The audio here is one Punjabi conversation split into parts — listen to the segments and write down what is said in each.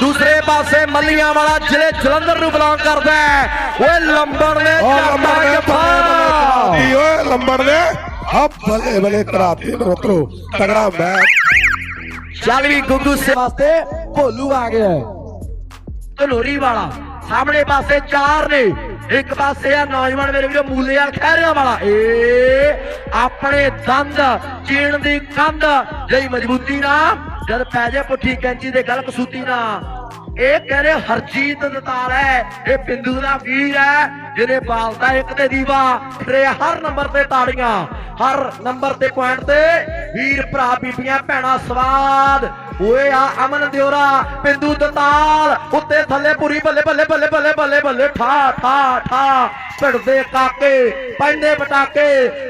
ਦੂਸਰੇ ਪਾਸੇ ਮੱਲੀਆਂ ਵਾਲਾ ਜ਼ਿਲ੍ਹੇ ਜਲੰਧਰ ਨੂੰ ਬਿਲੋਂਗ ਕਰਦਾ ਹੈ ਓਏ ਲੰਬੜ ਨੇ ਉਹ ਚੱਕਾ ਲੰਬੜ ਨੇ ਜਫਾ ਕਰਾਤੀ ਓਏ ਲੰਬੜ ਨੇ ਆ ਬੱਲੇ ਬੱਲੇ ਕਰਾਤੀ ਮਿੱਤਰੋ ਤਗੜਾ ਮੈਚ ਚੱਲ ਵੀ ਗੁੱਗੂ ਸੇ ਵਾਸਤੇ ਭੋਲੂ ਆ ਗਿਆ ਧਨੋਰੀ ਵਾਲਾ ਸਾਹਮਣੇ ਪਾਸੇ ਚਾਰ ਨੇ। ਇੱਕ ਪਾਸੇ ਆ ਨੌਜਵਾਨ ਮੇਰੇ ਵੀਰੋ ਮੂਲੇ ਖਹਿਰਿਆਂ ਵਾਲਾ। ਏ, ਆਪਣੇ ਦੰਦ, ਚੀਣ ਦੀ ਕੰਧ ਜਿਹੜੀ ਮਜ਼ਬੂਤੀ ਨਾ ਜਦ ਪੈ ਜਾ ਪੁੱਠੀ ਕੈਂਚੀ ਦੇ ਗਲ ਕਸੂਤੀ ਨਾ ਇਹ ਕਹਿੰਦੇ ਹਰਜੀਤ ਦਤਾਲ ਹੈ, ਇਹ ਬਿੰਦੂ ਦਾ ਵੀਰ ਹੈ, ਜਿਹਨੇ ਬਾਲਦਾ ਇੱਕ ਤੇ ਦੀਵਾ। ਫਿਰੇ ਹਰ ਨੰਬਰ ਤੇ ਤਾੜੀਆਂ, ਹਰ ਨੰਬਰ ਤੇ ਪੁਆਇੰਟ ਤੇ ਵੀਰ ਭਰਾ ਬੀਬੀਆਂ, ਭੈਣਾਂ ਸਵਾਦ। ਓਏ ਆ ਅਮਨ ਦਿਓਰਾ, ਬਿੰਦੂ ਦਤਾਲ, ਉੱਤੇ ਥੱਲੇ ਪੂਰੀ ਬੱਲੇ ਬੱਲੇ ਬੱਲੇ ਬੱਲੇ ਬੱਲੇ ਬੱਲੇ, ਠਾ ਠਾ ਠਾ। ਭਿੜਦੇ ਕਾਕੇ, ਪੈਂਦੇ ਪਟਾਕੇ,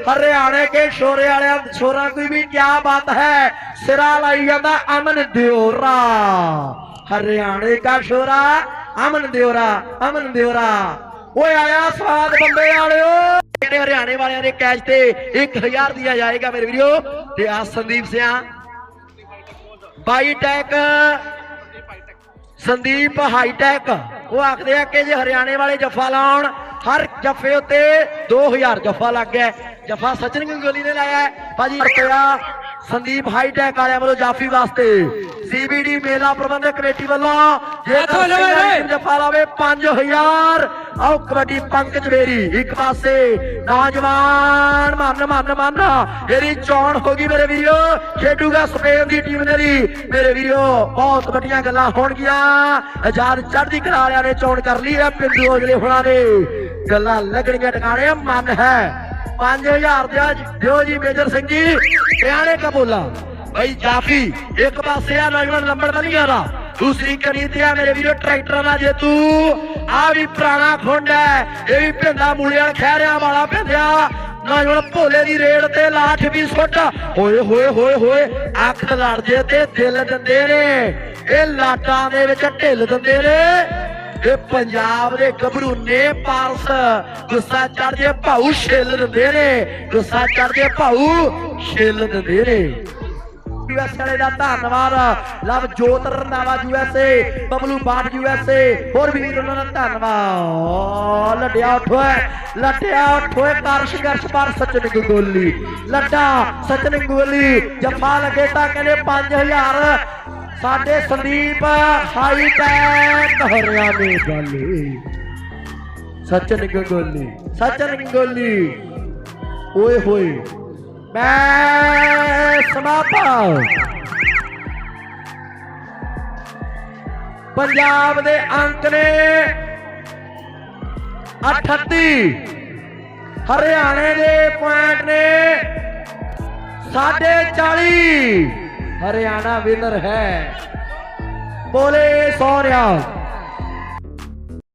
ਹਰਿਆਣੇ ਕੇ ਸ਼ੋਰੇ ਵਾਲਿਆਂ, ਸ਼ੋਰਾਂ ਕੋਈ ਵੀ ਕੀ ਬਾਤ ਹੈ? ਸਿਰਾ ਲਾਈ ਜਾਂਦਾ ਅਮਨ ਦਿਓਰਾ। ਹਰਿਆਣੇ ਕਾ ਸ਼ੋਰਾ, ਅਮਨ ਦਿਓਰਾ ਅਮਨ ਦਿਓਰਾ। ਓਏ ਆਇਆ ਸਵਾਦ ਬੰਬੇ ਵਾਲਿਓ। ਜਿਹੜੇ ਹਰਿਆਣੇ ਵਾਲਿਆਂ ਦੇ ਕੈਚ ਤੇ 1000 ਦਿਆ ਜਾਏਗਾ ਮੇਰੇ ਵੀਰੋ। ਤੇ ਆ ਸੰਦੀਪ ਸਿਆ ਬਾਈ ਟੈਕ ਸੰਦੀਪ ਹਾਈਟੈਕ। ਉਹ ਆਖਦੇ ਆ ਕਿ ਜੇ ਹਰਿਆਣੇ ਵਾਲੇ ਜੱਫਾ ਲਾਉਣ, ਹਰ ਜੱਫੇ ਉੱਤੇ 2000 ਜੱਫਾ ਲੱਗ ਗਿਆ। ਜੱਫਾ ਸਚਿਨ ਗੰਗੋਲੀ ਨੇ ਲਾਇਆ। ਭਾਜੀ, ਰੁਪਿਆ ਸੰਦੀਪ ਹਾਈਟੈਕ ਵਾਲਿਆਂ ਵੱਲੋਂ ਜਾਫੀ ਵਾਸਤੇ। ਸੀਬੀਡੀ ਮੇਲਾ ਪ੍ਰਬੰਧਕ ਕਮੇਟੀ ਵੱਲੋਂ ਵੇ। ਜੱਫਾ ਲਾਵੇ 5000 ਆਓ ਕਬੱਡੀ ਪੰਕਜ ਮੇਰੀ ਇੱਕ ਪਾਸੇ। ਨੌਜਵਾਨ ਮਨ ਮਨ ਮਨ। ਮੇਰੀ ਚੋਣ ਹੋ ਗਈ ਮੇਰੇ ਵੀਰੋ। ਖੇਡੂਗਾ ਸਪੇਨ ਦੀ ਟੀਮ ਨੇ ਵੀ। ਮੇਰੇ ਵੀਰੋ ਬਹੁਤ ਵੱਡੀਆਂ ਗੱਲਾਂ ਹੋਣਗੀਆਂ। ਆਜ਼ਾਦ ਚੜ੍ਹਦੀ ਕਲਾ ਵਾਲਿਆਂ ਨੇ ਚੋਣ ਕਰ ਲਈ ਹੈ ਪਿੰਡੂ ਔਜਲੇ ਹੁਣਾਂ ਨੇ। ਗੱਲਾਂ ਲੱਗਣੀਆਂ ਟਿਕਾਣੇ ਮਨ ਹੈ। 5000 ਦਿਓ ਜੀ- ਦਿਓ ਜੀ, ਮੇਜਰ ਸਿੰਘ ਜੀ। ਹਰਿਆਣੇ ਕਬੂਲਾ। ਬਈ ਜਾਫੀ, ਇੱਕ ਪਾਸੇ ਆ, ਨੌਜਵਾਨ ਲੰਬੜ ਬਲੀਆਂ ਦਾ। ਦੂਸਰੀ ਕਰੀ ਤੇ ਆ, ਮੇਰੇ ਵੀਰੋ, ਟਰੈਕਟਰਾਂ ਦਾ ਜੇਤੂ ਆ ਵੀ ਪੁਰਾਣਾ ਖੁੰਡ ਹੈ। ਇਹ ਵੀ ਭਿੰਦਾ ਮੂਲਿਆਂ ਖਹਿਰਿਆਂ ਵਾਲਾ ਭਿੰਦਿਆ ਨੌਜਵਾਨ ਭੋਲੇ ਦੀ ਰੇਡ ਤੇ ਲਾਠ ਵੀ ਸੁੱਟ। ਹੋਏ ਹੋਏ ਹੋਏ ਹੋਏ ਅੱਖ ਲੜ ਜੇ ਤੇ ਦਿਲ ਦਿੰਦੇ ਨੇ। ਇਹ ਲਾਟਾਂ ਦੇ ਵਿੱਚ ਢਿੱਲ ਦਿੰਦੇ ਨੇ। ਇਹ ਪੰਜਾਬ ਦੇ ਗੱਭਰੂ ਨੇ ਪਾਰਸ, ਗੁੱਸਾ ਚੜ ਜੇ ਭਾਊ ਛਿੱਲ ਦਿੰਦੇ ਨੇ, ਗੁੱਸਾ ਚੜ ਜੇ ਭਾਊ ਛਿੱਲ ਦਿੰਦੇ ਨੇ। ਯੂਐਸ ਵਾਲੇ ਦਾ ਧੰਨਵਾਦ। ਲਵ ਜੋਤ ਰੰਦਾਵਾ ਯੂਐਸਏ ਬਬਲੂ ਬਾਟ ਯੂਐਸਏ ਹੋਰ ਵੀ ਵੀਰ ਉਹਨਾਂ ਦਾ ਧੰਨਵਾਦ। ਲੱਡਿਆ ਉਠੋਏ ਲੱਡਿਆ ਉਠੋਏ ਕਰ ਸੰਘਰਸ਼ ਪਰ ਸਚਨ ਗੋਲੀ। ਲੱਡਾ ਸਚਨ ਗੋਲੀ, ਜੱਫਾ ਲੱਗੇ ਤਾਂ ਕਹਿੰਦੇ 5000 ਸਾਡੇ ਸੰਦੀਪ ਹਾਈ ਟੈਕ ਹਰਿਆਣੇ ਵਾਲੇ ਸਚਨ ਗੰਗੋਲੀ ਸਚਨ ਗੰਗੋਲੀ ਓਏ ਹੋਏ। ਮੈਂ ਸਮਾਪਾ ਪੰਜਾਬ ਦੇ ਅੰਕ ਨੇ 38 ਹਰਿਆਣੇ ਦੇ ਪੁਆਇੰਟ ਨੇ 40 ਹਰਿਆਣਾ ਵਿਨਰ ਹੈ। ਬੋਲੇ ਸੋਰਿਆ